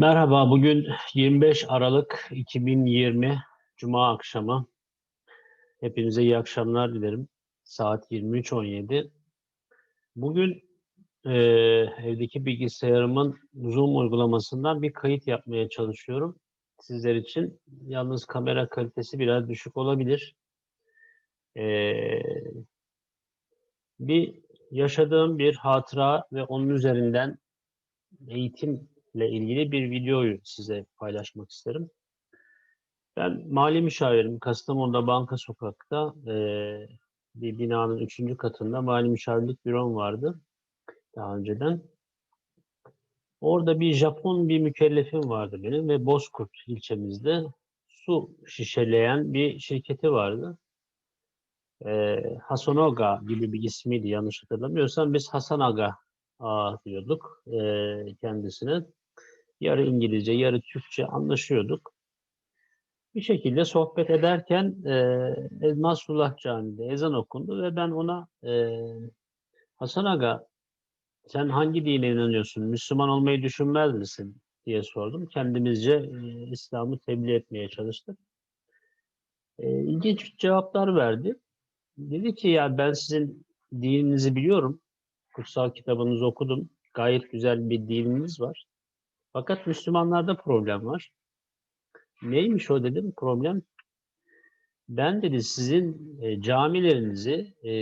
Merhaba, bugün 25 Aralık 2020 Cuma akşamı. Hepinize iyi akşamlar dilerim. Saat 23.17. Bugün e, evdeki bilgisayarımın Zoom uygulamasından bir kayıt yapmaya çalışıyorum. Sizler için yalnız kamera kalitesi biraz düşük olabilir. E, bir yaşadığım bir hatıra ve onun üzerinden eğitimle ilgili bir videoyu size paylaşmak isterim. Ben mali müşavirim. Kastamonu'da Banka Sokak'ta eee, bir binanın üçüncü katında mali müşavirlik bürom vardı daha önceden. Orada bir Japon bir mükellefim vardı benim ve Bozkurt ilçemizde su şişeleyen bir şirketi vardı. Eee Hasonoga gibi bir ismiydi yanlış hatırlamıyorsam. Biz Hasan Aga diyorduk eee, kendisine. Yarı İngilizce, yarı Türkçe anlaşıyorduk. Bir şekilde sohbet ederken eee Elmasullah Camii'de ezan okundu ve ben ona eee Hasan Aga sen hangi dine inanıyorsun? Müslüman olmayı düşünmez misin? diye sordum. Kendimizce eee, İslam'ı tebliğ etmeye çalıştık. Eee, ilginç cevaplar verdi. Dedi ki ya ben sizin dininizi biliyorum. Kutsal kitabınızı okudum. Gayet güzel bir dininiz var. Fakat Müslümanlarda problem var. Neymiş o dedim problem? Ben dedi sizin e, camilerinizi e,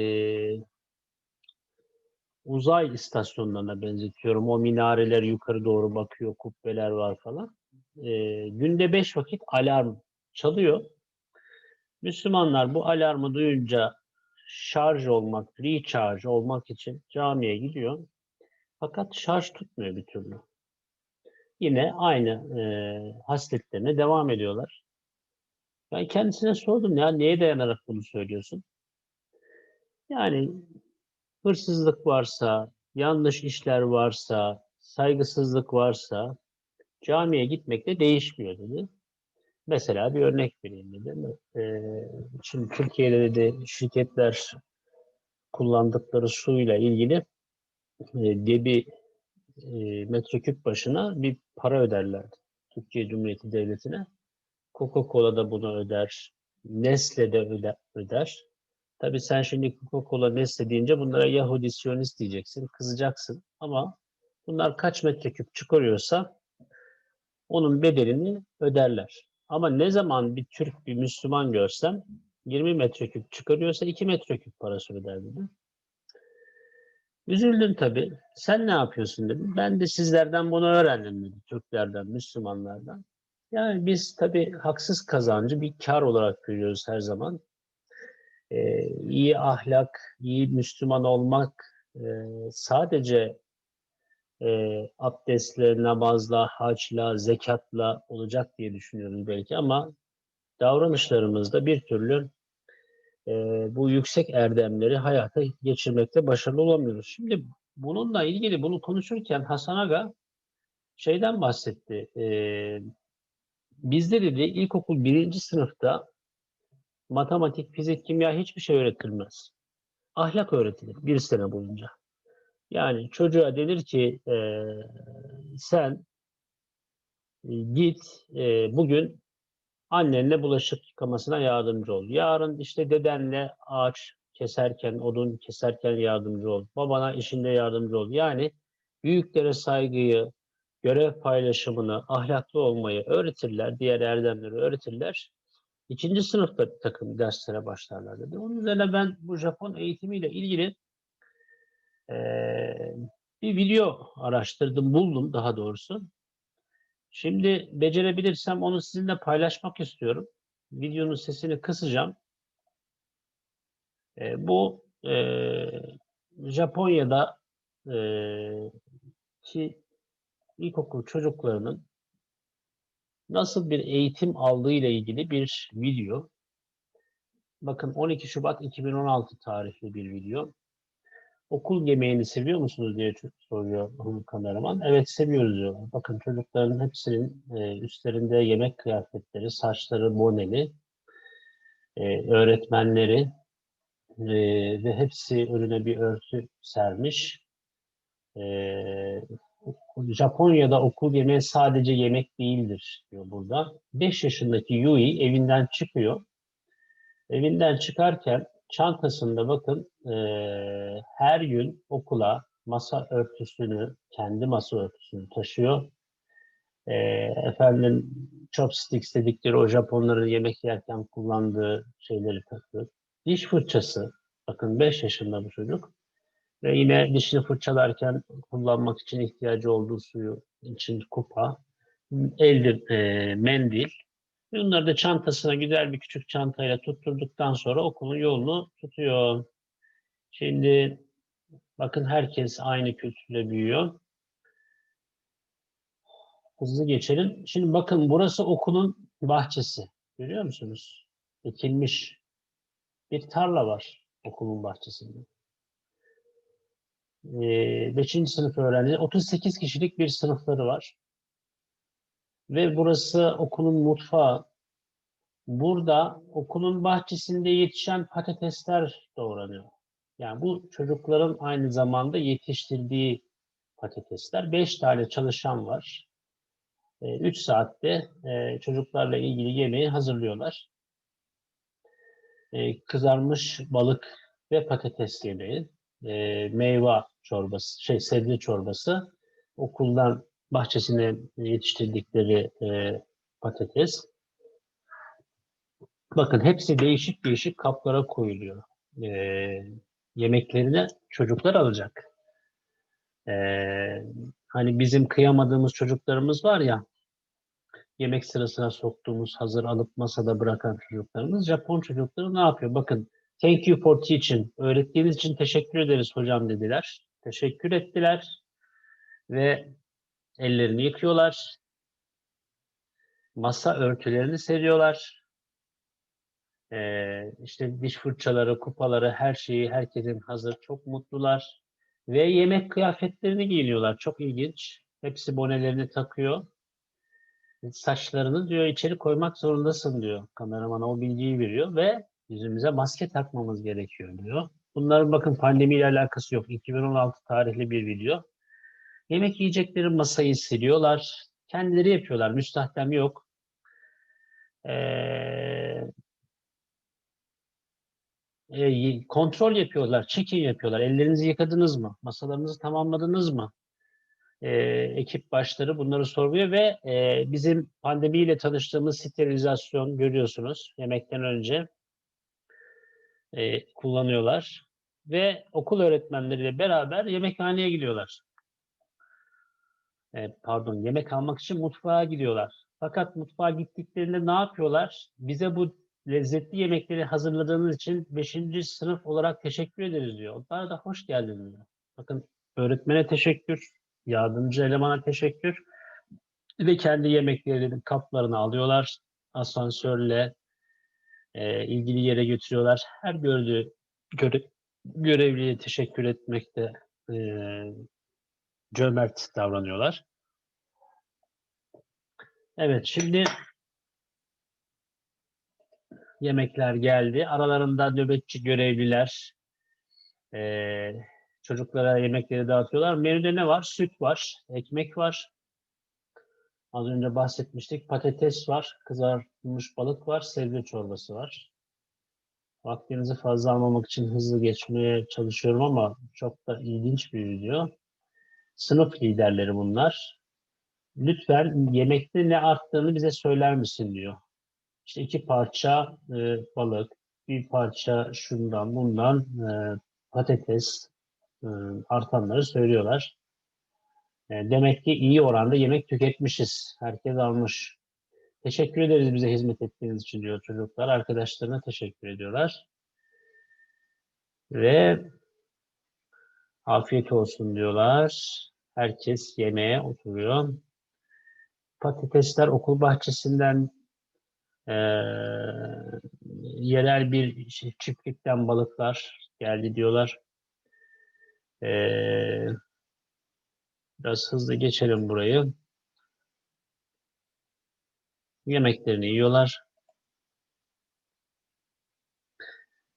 uzay istasyonlarına benzetiyorum. O minareler yukarı doğru bakıyor, kubbeler var falan. E, günde beş vakit alarm çalıyor. Müslümanlar bu alarmı duyunca şarj olmak, recharge olmak için camiye gidiyor. Fakat şarj tutmuyor bir türlü. Yine aynı e, hasletlerine devam ediyorlar. Ben kendisine sordum ya neye dayanarak bunu söylüyorsun? Yani hırsızlık varsa, yanlış işler varsa, saygısızlık varsa camiye gitmekle değişmiyor dedi. Mesela bir örnek vereyim dedi. Ee, şimdi Türkiye'de dedi şirketler kullandıkları suyla ilgili e, debi e, metreküp başına bir para öderlerdi. Türkiye Cumhuriyeti Devleti'ne. Coca-Cola da bunu öder. Nestle de öde- öder. Tabii sen şimdi Coca-Cola Nestle deyince bunlara Yahudi Siyonist diyeceksin, kızacaksın. Ama bunlar kaç metreküp çıkarıyorsa onun bedelini öderler. Ama ne zaman bir Türk, bir Müslüman görsem 20 metreküp çıkarıyorsa 2 metreküp parası öder dedi. Üzüldüm tabii. Sen ne yapıyorsun dedim. Ben de sizlerden bunu öğrendim dedi. Türklerden, Müslümanlardan. Yani biz tabii haksız kazancı bir kar olarak görüyoruz her zaman. Ee, iyi ahlak, iyi Müslüman olmak e, sadece e, abdestle, namazla, haçla, zekatla olacak diye düşünüyoruz belki ama davranışlarımızda bir türlü e, bu yüksek erdemleri hayata geçirmekte başarılı olamıyoruz. Şimdi bununla ilgili bunu konuşurken Hasan Aga şeyden bahsetti. E, bizde dedi ilkokul birinci sınıfta matematik, fizik, kimya hiçbir şey öğretilmez. Ahlak öğretilir bir sene boyunca. Yani çocuğa denir ki e, sen git e, bugün annenle bulaşık yıkamasına yardımcı ol. Yarın işte dedenle ağaç keserken, odun keserken yardımcı ol. Babana işinde yardımcı ol. Yani büyüklere saygıyı, görev paylaşımını, ahlaklı olmayı öğretirler, diğer erdemleri öğretirler. İkinci sınıfta bir takım derslere başlarlar dedi. Onun üzerine ben bu Japon eğitimiyle ilgili eee, bir video araştırdım, buldum daha doğrusu. Şimdi becerebilirsem onu sizinle paylaşmak istiyorum. Videonun sesini kısacağım. E, bu e, Japonya'da e, ki ilkokul çocuklarının nasıl bir eğitim aldığı ile ilgili bir video. Bakın 12 Şubat 2016 tarihli bir video. Okul yemeğini seviyor musunuz diye soruyor bu kameraman. Evet seviyoruz diyorlar. Bakın çocukların hepsinin e, üstlerinde yemek kıyafetleri, saçları boneli, e, öğretmenleri e, ve hepsi önüne bir örtü sermiş. E, Japonya'da okul yemeği sadece yemek değildir diyor burada. 5 yaşındaki Yui evinden çıkıyor. Evinden çıkarken çantasında bakın eee, her gün okula masa örtüsünü, kendi masa örtüsünü taşıyor. Eee, efendim chopsticks dedikleri o Japonların yemek yerken kullandığı şeyleri takıyor. Diş fırçası, bakın 5 yaşında bu çocuk. Ve yine dişini fırçalarken kullanmak için ihtiyacı olduğu suyu için kupa, elde e, mendil. Bunları da çantasına güzel bir küçük çantayla tutturduktan sonra okulun yolunu tutuyor. Şimdi bakın herkes aynı kültürle büyüyor. Hızlı geçelim. Şimdi bakın burası okulun bahçesi. Görüyor musunuz? Ekilmiş bir tarla var okulun bahçesinde. 5. sınıf öğrencileri 38 kişilik bir sınıfları var. Ve burası okulun mutfağı. Burada okulun bahçesinde yetişen patatesler doğranıyor. Yani bu çocukların aynı zamanda yetiştirdiği patatesler. 5 tane çalışan var. 3 saatte e, çocuklarla ilgili yemeği hazırlıyorlar. E, Kızarmış balık ve patates yemeği e, meyve çorbası, şey sebze çorbası, okuldan bahçesine yetiştirdikleri e, patates. Bakın hepsi değişik değişik kaplara koyuluyor. E, yemeklerini çocuklar alacak. E, hani bizim kıyamadığımız çocuklarımız var ya, yemek sırasına soktuğumuz, hazır alıp masada bırakan çocuklarımız, Japon çocukları ne yapıyor? Bakın Thank you for teaching. Öğrettiğiniz için teşekkür ederiz hocam dediler. Teşekkür ettiler ve ellerini yıkıyorlar. Masa örtülerini seriyorlar. Ee, işte diş fırçaları, kupaları, her şeyi herkesin hazır. Çok mutlular. Ve yemek kıyafetlerini giyiniyorlar. Çok ilginç. Hepsi bonelerini takıyor. Saçlarını diyor içeri koymak zorundasın diyor. Kameramana o bilgiyi veriyor ve yüzümüze maske takmamız gerekiyor diyor. Bunların bakın pandemiyle alakası yok. 2016 tarihli bir video. Yemek yiyecekleri masayı siliyorlar. Kendileri yapıyorlar. Müstahdem yok. Ee, e, kontrol yapıyorlar. Check-in yapıyorlar. Ellerinizi yıkadınız mı? Masalarınızı tamamladınız mı? Ee, ekip başları bunları sorguyor ve e, bizim pandemiyle tanıştığımız sterilizasyon görüyorsunuz yemekten önce e, kullanıyorlar ve okul öğretmenleriyle beraber yemekhaneye gidiyorlar. E, pardon, yemek almak için mutfağa gidiyorlar. Fakat mutfağa gittiklerinde ne yapıyorlar? Bize bu lezzetli yemekleri hazırladığınız için 5. sınıf olarak teşekkür ederiz diyor. Onlara da hoş geldiniz. Bakın öğretmene teşekkür, yardımcı elemana teşekkür ve kendi yemeklerinin kaplarını alıyorlar. Asansörle e, ilgili yere götürüyorlar. Her gördüğü göre, görevliye teşekkür etmekte e, cömert davranıyorlar. Evet, şimdi yemekler geldi. Aralarında nöbetçi görevliler e, çocuklara yemekleri dağıtıyorlar. Menüde ne var? Süt var, ekmek var, Az önce bahsetmiştik. Patates var, kızartılmış balık var, sebze çorbası var. Vaktinizi fazla almamak için hızlı geçmeye çalışıyorum ama çok da ilginç bir video. Sınıf liderleri bunlar. Lütfen yemekte ne arttığını bize söyler misin diyor. İşte iki parça e, balık, bir parça şundan bundan e, patates e, artanları söylüyorlar. E, demek ki iyi oranda yemek tüketmişiz. Herkes almış. Teşekkür ederiz bize hizmet ettiğiniz için diyor çocuklar. Arkadaşlarına teşekkür ediyorlar. Ve afiyet olsun diyorlar. Herkes yemeğe oturuyor. Patatesler okul bahçesinden e, yerel bir şey, çiftlikten balıklar geldi diyorlar. Eee Biraz hızlı geçelim burayı. Yemeklerini yiyorlar.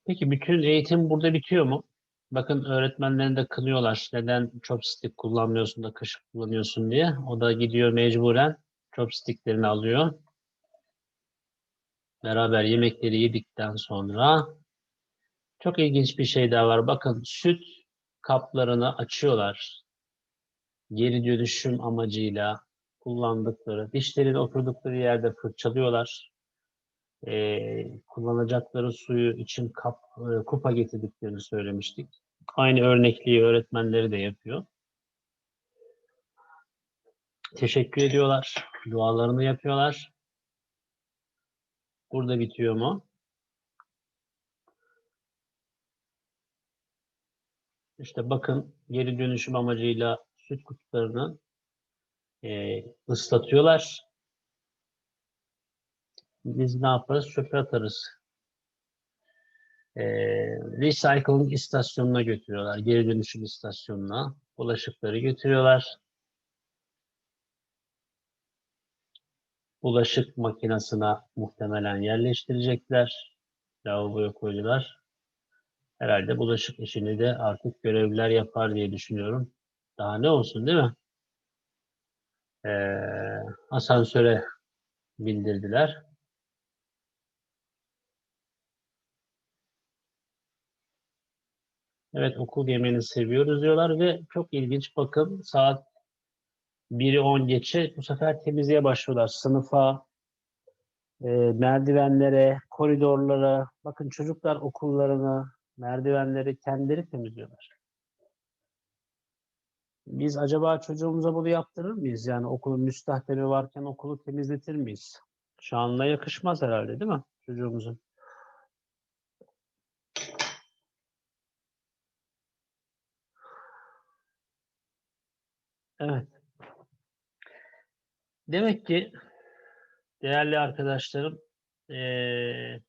Peki bütün eğitim burada bitiyor mu? Bakın öğretmenlerini de kınıyorlar. Neden chopstick kullanmıyorsun da kaşık kullanıyorsun diye. O da gidiyor mecburen chopsticklerini alıyor. Beraber yemekleri yedikten sonra çok ilginç bir şey daha var. Bakın süt kaplarını açıyorlar. Geri dönüşüm amacıyla kullandıkları, dişlerini oturdukları yerde fırçalıyorlar. Ee, kullanacakları suyu için kap, e, kupa getirdiklerini söylemiştik. Aynı örnekliği öğretmenleri de yapıyor. Teşekkür ediyorlar. Dualarını yapıyorlar. Burada bitiyor mu? İşte bakın geri dönüşüm amacıyla süt kutularını e, ıslatıyorlar. Biz ne yaparız? Çöpe atarız. E, recycling istasyonuna götürüyorlar. Geri dönüşüm istasyonuna. Bulaşıkları götürüyorlar. Bulaşık makinesine muhtemelen yerleştirecekler. Lavaboya koydular. Herhalde bulaşık işini de artık görevliler yapar diye düşünüyorum. Daha ne olsun değil mi? Ee, asansöre bildirdiler. Evet okul yemeğini seviyoruz diyorlar ve çok ilginç bakın saat 1'i 10 geçe bu sefer temizliğe başlıyorlar. Sınıfa, e, merdivenlere, koridorlara. Bakın çocuklar okullarını, merdivenleri kendileri temizliyorlar. Biz acaba çocuğumuza bunu yaptırır mıyız? Yani okulun müstahdemi varken okulu temizletir miyiz? Şanla yakışmaz herhalde değil mi çocuğumuzun? Evet. Demek ki değerli arkadaşlarım eee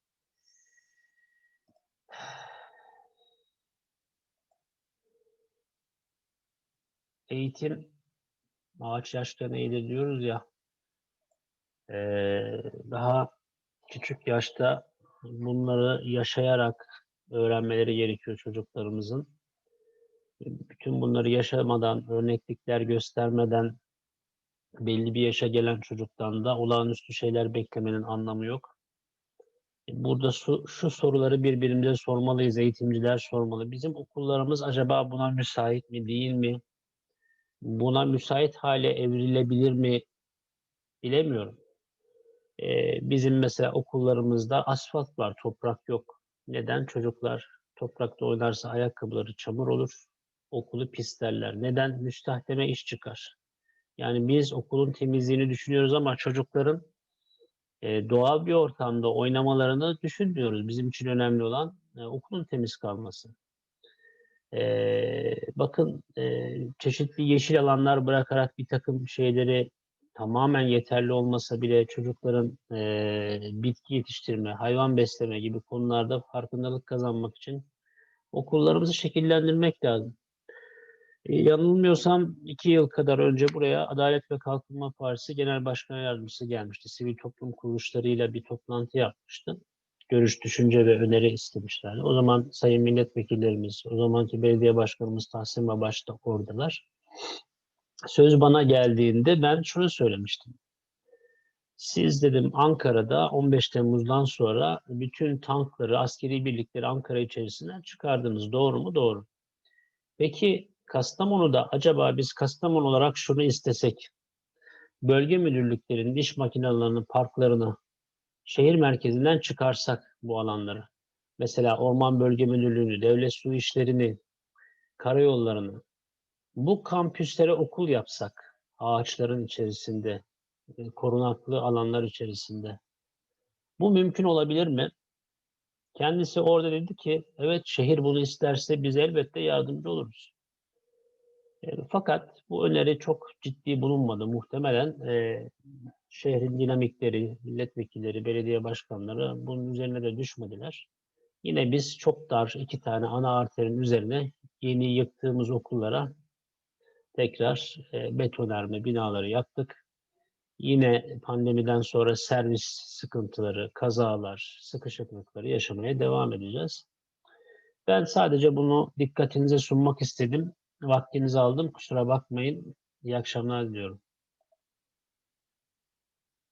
eğitim ağaç yaşken eğilir diyoruz ya eee, daha küçük yaşta bunları yaşayarak öğrenmeleri gerekiyor çocuklarımızın. Bütün bunları yaşamadan, örneklikler göstermeden belli bir yaşa gelen çocuktan da olağanüstü şeyler beklemenin anlamı yok. Burada şu, şu soruları birbirimize sormalıyız, eğitimciler sormalı. Bizim okullarımız acaba buna müsait mi, değil mi? Buna müsait hale evrilebilir mi? Bilemiyorum. Ee, bizim mesela okullarımızda asfalt var, toprak yok. Neden? Çocuklar toprakta oynarsa ayakkabıları çamur olur, okulu pislerler. Neden? Müstahdeme iş çıkar. Yani biz okulun temizliğini düşünüyoruz ama çocukların e, doğal bir ortamda oynamalarını düşünmüyoruz. Bizim için önemli olan e, okulun temiz kalması. E, bakın e, çeşitli yeşil alanlar bırakarak bir takım şeyleri tamamen yeterli olmasa bile çocukların e, bitki yetiştirme, hayvan besleme gibi konularda farkındalık kazanmak için okullarımızı şekillendirmek lazım. E, yanılmıyorsam iki yıl kadar önce buraya Adalet ve Kalkınma Partisi Genel Başkan Yardımcısı gelmişti. Sivil toplum kuruluşlarıyla bir toplantı yapmıştı. Görüş, düşünce ve öneri istemişlerdi. O zaman sayın milletvekillerimiz, o zamanki belediye başkanımız Tahsin Babaş da oradalar. Söz bana geldiğinde ben şunu söylemiştim. Siz dedim Ankara'da 15 Temmuz'dan sonra bütün tankları, askeri birlikleri Ankara içerisinden çıkardınız. Doğru mu? Doğru. Peki Kastamonu'da acaba biz Kastamonu olarak şunu istesek, bölge müdürlüklerinin diş makinelerinin parklarını şehir merkezinden çıkarsak bu alanları. Mesela Orman Bölge Müdürlüğü'nü, devlet su işlerini, karayollarını, bu kampüslere okul yapsak, ağaçların içerisinde, e, korunaklı alanlar içerisinde. Bu mümkün olabilir mi? Kendisi orada dedi ki, evet şehir bunu isterse biz elbette yardımcı oluruz. Fakat bu öneri çok ciddi bulunmadı. Muhtemelen e, şehrin dinamikleri, milletvekilleri, belediye başkanları bunun üzerine de düşmediler. Yine biz çok dar iki tane ana arterin üzerine yeni yıktığımız okullara tekrar e, betonerme binaları yaptık. Yine pandemiden sonra servis sıkıntıları, kazalar, sıkışıklıkları yaşamaya devam edeceğiz. Ben sadece bunu dikkatinize sunmak istedim. Vaktinizi aldım. Kusura bakmayın. İyi akşamlar diliyorum.